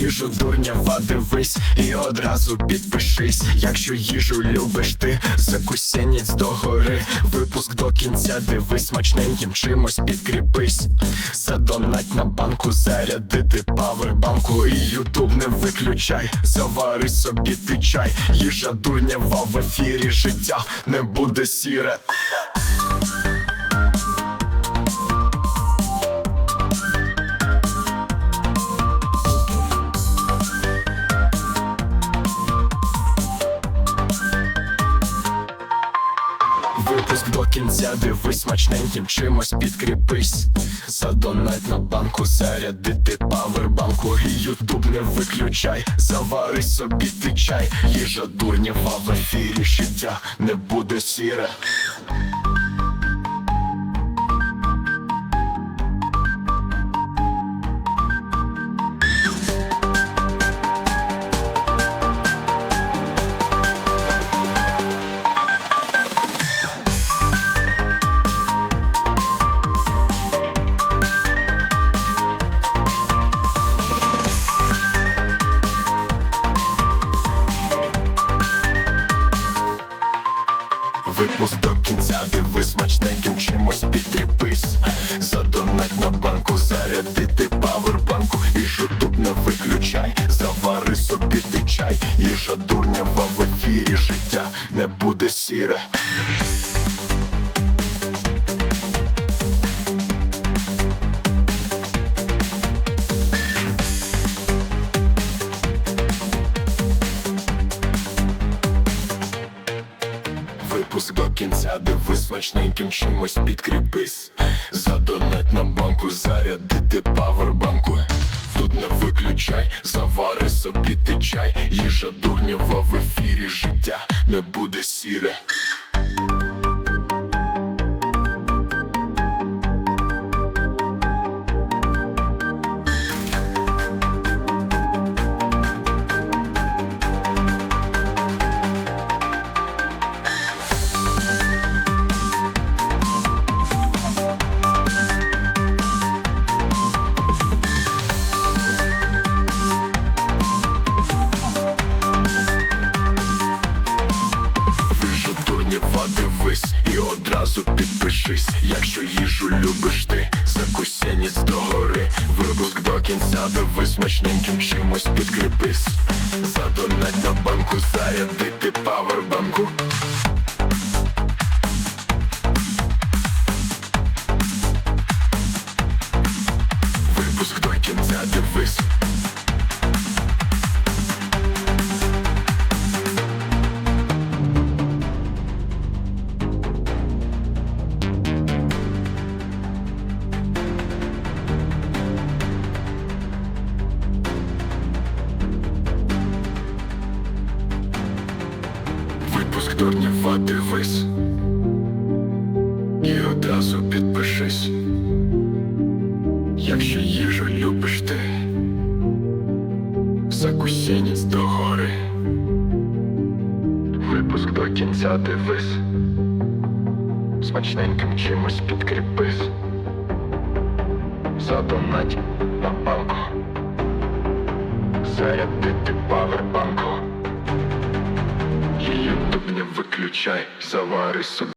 їжу дурнява дивись і одразу підпишись. Якщо їжу любиш ти, закусенець догори. Випуск до кінця дивись, смачненьким чимось підкріпись. Задонать на банку, зарядити павербанку І ютуб не виключай, завари собі ти чай. Їжа дурнява в ефірі, життя не буде сіре. Випуск до кінця дивись смачненьким чимось підкріпись. Задонать на банку, зарядити павербанку. І ютуб не виключай, завари собі ти чай. Їжа дурнєва в ефірі, життя не буде сіре Випуск до кінця, дивись смачненьким чимось підкріпись Задонать на банку, зарядити павербанку. І тут не виключай, завари собі ти чай. Їжа дурнява в ефірі, життя не буде сіре Випуск до кінця, дивись смачненьким чимось підкріпись. Задонать на банку, зарядити павербанку. Тут не виключай, завари собі ти чай. Їжа дурнєва в ефірі, життя не буде сіре підпишись Якщо їжу любиш ти, закусенець догори. Випуск до кінця, дивись смачненьким чимось підкріпись. Задонать на банку, зарядити павербанку дурнєва дивись. І одразу підпишись. Якщо їжу любиш ти Закусенець догори Випуск до кінця дивись. Смачненьким чимось підкріпись. Задонать на банку. Зарядити павербанку Ютуб не выключай, завари собі